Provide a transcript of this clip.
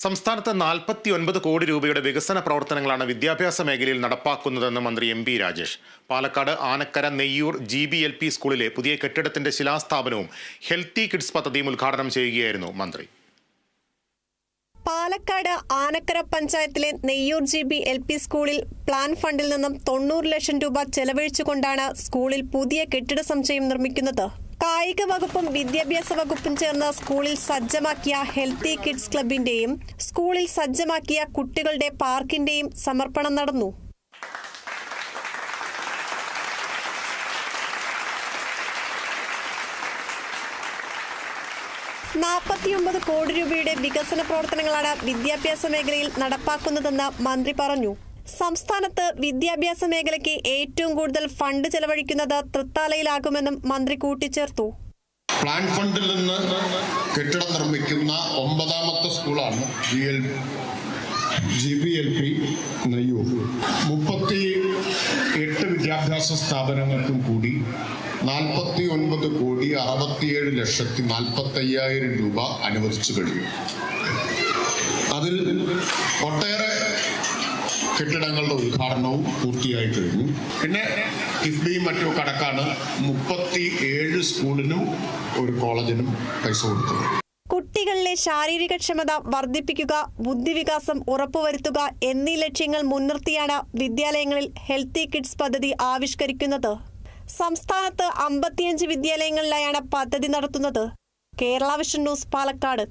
സംസ്ഥാനത്ത് നാൽപ്പത്തി ഒൻപത് കോടി രൂപയുടെ വികസന പ്രവർത്തനങ്ങളാണ് വിദ്യാഭ്യാസ മേഖലയിൽ നടപ്പാക്കുന്നതെന്ന് മന്ത്രി M P Rajesh. Palakkad Anakkara Neyyur G B L P സ്കൂളിലെ പുതിയ കെട്ടിടത്തിന്റെ ശിലാസ്ഥാപനവും ഹെൽത്തി കിഡ്സ് പദ്ധതിയും ഉദ്ഘാടനം ചെയ്യുകയായിരുന്നു മന്ത്രി. പാലക്കാട് ആനക്കര പഞ്ചായത്തിലെ Neyyur G B L P സ്കൂളിൽ പ്ലാൻ ഫണ്ടിൽ നിന്നും തൊണ്ണൂറ് ലക്ഷം രൂപ ചെലവഴിച്ചുകൊണ്ടാണ് സ്കൂളിൽ പുതിയ കെട്ടിട സമുച്ചയം നിർമ്മിക്കുന്നത്. കായിക വകുപ്പും വിദ്യാഭ്യാസ വകുപ്പും ചേർന്ന് സ്കൂളിൽ സജ്ജമാക്കിയ ഹെൽത്തി കിഡ്സ് ക്ലബിന്റെയും സ്കൂളിൽ സജ്ജമാക്കിയ കുട്ടികളുടെ പാർക്കിന്റെയും സമർപ്പണം നടന്നു. നാൽപ്പത്തിയൊമ്പത് കോടി രൂപയുടെ വികസന പ്രവർത്തനങ്ങളാണ് വിദ്യാഭ്യാസ മേഖലയിൽ നടപ്പാക്കുന്നതെന്ന് മന്ത്രി പറഞ്ഞു. സംസ്ഥാനത്ത് വിദ്യാഭ്യാസ മേഖലയ്ക്ക് ഏറ്റവും കൂടുതൽ ഫണ്ട് ചെലവഴിക്കുന്നത് തൃത്താലയിലാകുമെന്നും മന്ത്രി കൂട്ടിച്ചേർത്തു. പ്ലാൻ ഫണ്ടിൽ നിന്ന് കെട്ടിടം നിർമ്മിക്കുന്ന ഒമ്പതാമത്തെ സ്കൂളാണ് G L G B L P Neyyur. മുപ്പത്തി എട്ട് വിദ്യാഭ്യാസ സ്ഥാപനങ്ങൾക്കും കൂടി നാൽപ്പത്തി ഒൻപത് കോടി അറുപത്തിയേഴ് ലക്ഷത്തി നാൽപ്പത്തി അയ്യായിരം രൂപ അനുവദിച്ചു കഴിഞ്ഞു കെട്ടിടങ്ങളുടെ ഉദ്ഘാടനവും പൂർത്തിയായി കഴിഞ്ഞു. പിന്നെ കിഫ്ബിയും മറ്റും കടക്കാണ് മുപ്പത്തി ഏഴ് സ്കൂളിനും ഒരു കോളേജിനും പൈസ കൊടുത്തത്. കുട്ടികളിലെ ശാരീരിക ക്ഷമത വർദ്ധിപ്പിക്കുക ബുദ്ധിവികാസം ഉറപ്പുവരുത്തുക എന്നീ ലക്ഷ്യങ്ങൾ മുൻനിർത്തിയാണ് വിദ്യാലയങ്ങളിൽ ഹെൽത്തി കിഡ്സ് പദ്ധതി ആവിഷ്കരിക്കുന്നത്. സംസ്ഥാനത്ത് അമ്പത്തിയഞ്ച് വിദ്യാലയങ്ങളിലായാണ് പദ്ധതി നടത്തുന്നത്. Kerala vision news Palakkad.